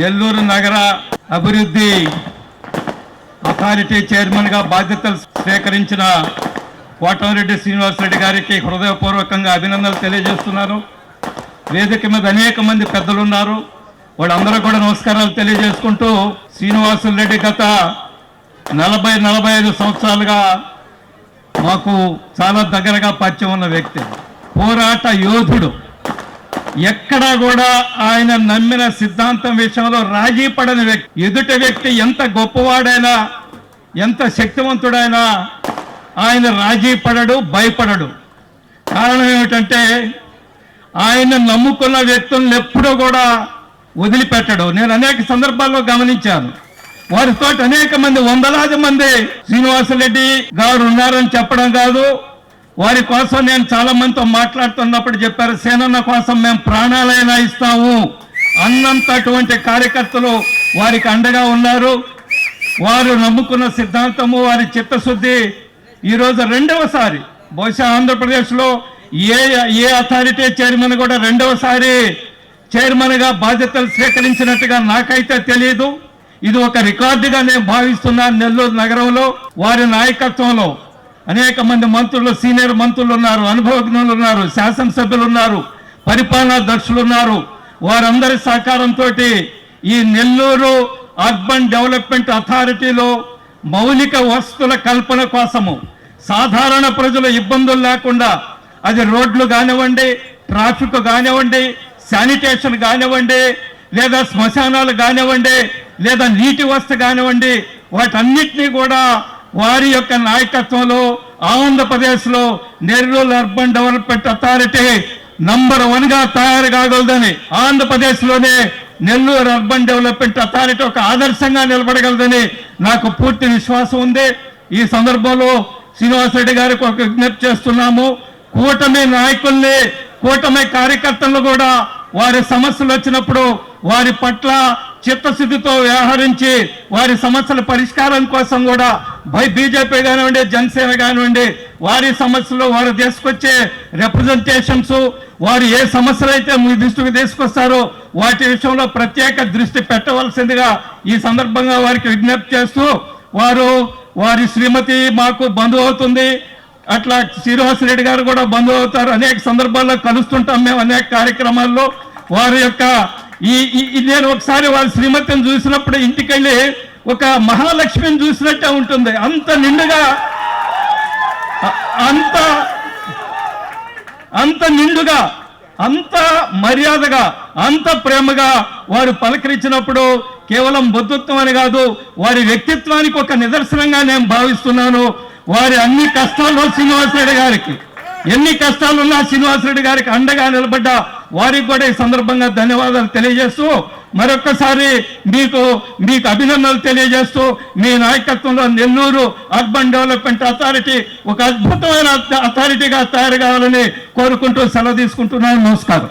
నెల్లూరు నగర అభివృద్ధి అథారిటీ చైర్మన్గా బాధ్యతలు స్వీకరించిన కోటమిరెడ్డి శ్రీనివాసరెడ్డి గారికి హృదయపూర్వకంగా అభినందనలు తెలియజేస్తున్నాను వేదిక మీద అనేక మంది పెద్దలు ఉన్నారు వాళ్ళందరూ కూడా నమస్కారాలు తెలియజేసుకుంటూ శ్రీనివాసరెడ్డి గత నలభై నలభై ఐదు సంవత్సరాలుగా మాకు చాలా దగ్గరగా పరిచయం ఉన్న వ్యక్తి. పోరాట యోధుడు. ఎక్కడా కూడా ఆయన నమ్మిన సిద్ధాంతం విషయంలో రాజీ పడని వ్యక్తి ఎదుటి వ్యక్తి ఎంత గొప్పవాడైనా ఎంత శక్తివంతుడైనా ఆయన రాజీ పడడు భయపడడు. కారణం ఏమిటంటే ఆయన నమ్ముకున్న వ్యక్తులను ఎప్పుడూ కూడా వదిలిపెట్టడు. నేను అనేక సందర్భాల్లో గమనించాను. వారితో అనేక మంది వందలాది మంది శ్రీనివాసరెడ్డి గారు ఉన్నారని చెప్పడం కాదు. వారి కోసం నేను చాలా మందితో మాట్లాడుతున్నప్పుడు చెప్పారు సేనన్న కోసం మేము ప్రాణాలైనా ఇస్తాము. అన్నంతటువంటి కార్యకర్తలు వారికి అండగా ఉన్నారు. వారు నమ్ముకున్న సిద్ధాంతము వారి చిత్తశుద్ధి. ఈరోజు రెండవసారి బహుశా ఆంధ్రప్రదేశ్లో ఏ ఏ అథారిటీ చైర్మన్ కూడా రెండవసారి చైర్మన్గా బాధ్యతలు స్వీకరించినట్టుగా నాకైతే తెలియదు ఇది ఒక రికార్డుగా నేను భావిస్తున్నాను నెల్లూరు నగరంలో. వారి నాయకత్వంలో అనేక మంది మంత్రులు సీనియర్ మంత్రులు ఉన్నారు అనుభవజ్ఞులు ఉన్నారు శాసనసభ్యులు ఉన్నారు పరిపాలనా దక్షులు ఉన్నారు. వారందరి సహకారంతో ఈ నెల్లూరు అర్బన్ డెవలప్మెంట్ అథారిటీలో మౌలిక వసతుల కల్పన కోసము సాధారణ ప్రజల ఇబ్బందులు లేకుండా అది రోడ్లు కానివ్వండి ట్రాఫిక్ కానివ్వండి శానిటేషన్ కానివ్వండి లేదా శ్మశానాలు కానివ్వండి లేదా నీటి వసతి కానివ్వండి వాటన్నిటినీ కూడా వారి యొక్క నాయకత్వంలో ఆంధ్రప్రదేశ్లో Nellore urban development authority number వన్గా తయారు కాగలదని ఆంధ్రప్రదేశ్లోనే నెల్లూరు అర్బన్ డెవలప్మెంట్ అథారిటీ ఒక ఆదర్శంగా నిలబడగలదని నాకు పూర్తి విశ్వాసం ఉంది. ఈ సందర్భంలో శ్రీనివాసరెడ్డి గారికి ఒక విజ్ఞప్తి చేస్తున్నాము. కూటమి నాయకుల్ని కూటమి కార్యకర్తలు కూడా వారి సమస్యలు వచ్చినప్పుడు వారి పట్ల చిత్తశుద్ధితో వ్యవహరించి వారి సమస్యల పరిష్కారం కోసం కూడా బై బీజేపీ కానివ్వండి జనసేన కానివ్వండి వారి సమస్యలు వారు తీసుకొచ్చే రిప్రజెంటేషన్స్ వారు ఏ సమస్యలు అయితే మీ దృష్టికి తీసుకొస్తారో వాటి విషయంలో ప్రత్యేక దృష్టి పెట్టవలసిందిగా ఈ సందర్భంగా వారికి విజ్ఞప్తి చేస్తూ వారు వారి శ్రీమతి మాకు బంధువు అవుతుంది. అట్లా శ్రీనివాసరెడ్డి గారు కూడా బంధువు అవుతారు. అనేక సందర్భాల్లో కలుస్తుంటాం మేము అనేక కార్యక్రమాల్లో. వారి యొక్క ఈ నేను ఒకసారి వారి శ్రీమతిని చూసినప్పుడు ఇంటికెళ్ళి ఒక మహాలక్ష్మిని చూసినట్టే ఉంటుంది. అంత నిండుగా అంత అంత నిండుగా అంత మర్యాదగా అంత ప్రేమగా వారు పలకరించినప్పుడు కేవలం బుద్ధత్వం అని కాదు వారి వ్యక్తిత్వానికి ఒక నిదర్శనంగా నేను భావిస్తున్నాను. వారి అన్ని కష్టాల్లో శ్రీనివాసరెడ్డి గారికి ఎన్ని కష్టాలున్నా శ్రీనివాసరెడ్డి గారికి అండగా నిలబడ్డ వారికి కూడా ఈ సందర్భంగా ధన్యవాదాలు తెలియజేస్తూ మరొక్కసారి మీకు మీకు అభినందనలు తెలియజేస్తూ మీ నాయకత్వంలో నెల్లూరు అర్బన్ డెవలప్మెంట్ అథారిటీ ఒక అద్భుతమైన అథారిటీగా తయారు కావాలని కోరుకుంటూ సెలవు తీసుకుంటున్నాను. నమస్కారం.